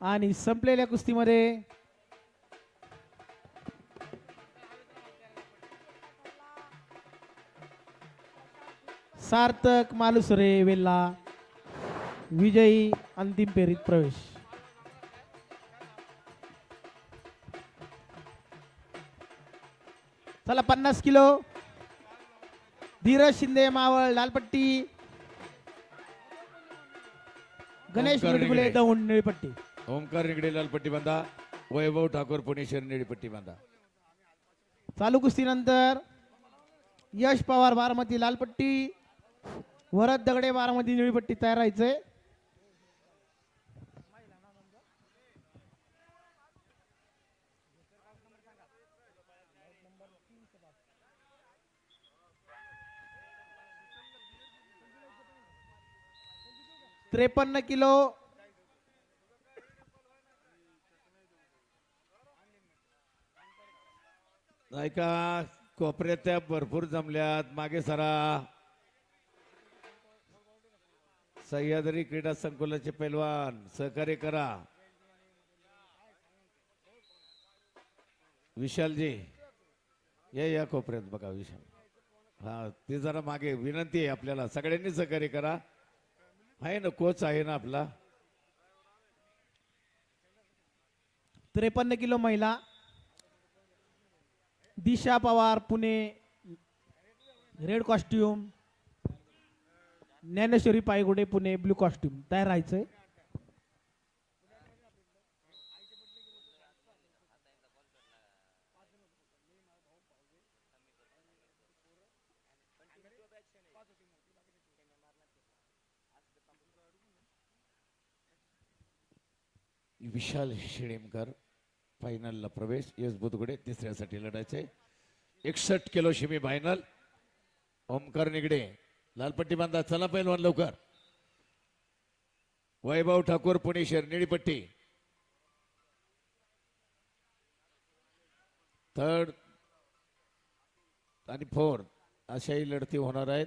आणि संपलेल्या कुस्तीमध्ये सार्थक मालुसरे वेल्ला विजयी अंतिम फेरीत प्रवेश. चला पन्नास किलो. धीरज शिंदे मावळ लालपट्टी. गणेश. दौंड निळपट्टी. ओमकार निगडे लालपट्टी बांधा. वैभव ठाकूर पुणेश्वर पट्टी बांधा. चालू कुस्तीनंतर यश पवार बारामती लालपट्टी वरद दगडे बारामती निळीपट्टी तयार राहायचंय त्रेपन्न किलो नाही का कोपऱ्यात त्या भरपूर जमल्यात. मागे सरा. सह्याद्री क्रीडा संकुलाचे पैलवान सहकार्य करा. विशालजी या या कोपऱ्यात बघा विशाल. हा ते जरा मागे विनंती आहे आपल्याला. सगळ्यांनी सहकार्य करा. आहे ना कोच आहे ना आपला. त्रेपन्न किलो महिला Disha Pawar Pune red costume Dnyaneshwari Paygude Pune blue costume. तयार राहायचंय. विशाल शिणेमकर फायनलला प्रवेश. यश बुधगुडे तिसऱ्यासाठी लढायचे. एकसष्ट kilo semi final Omkar Nigade लालपट्टी बांधा. चला पैलवान लवकर. वैभव ठाकूर पुणेश्वर निळीपट्टी. थर्ड आणि फोर्थ अशाही लढती होणार आहेत.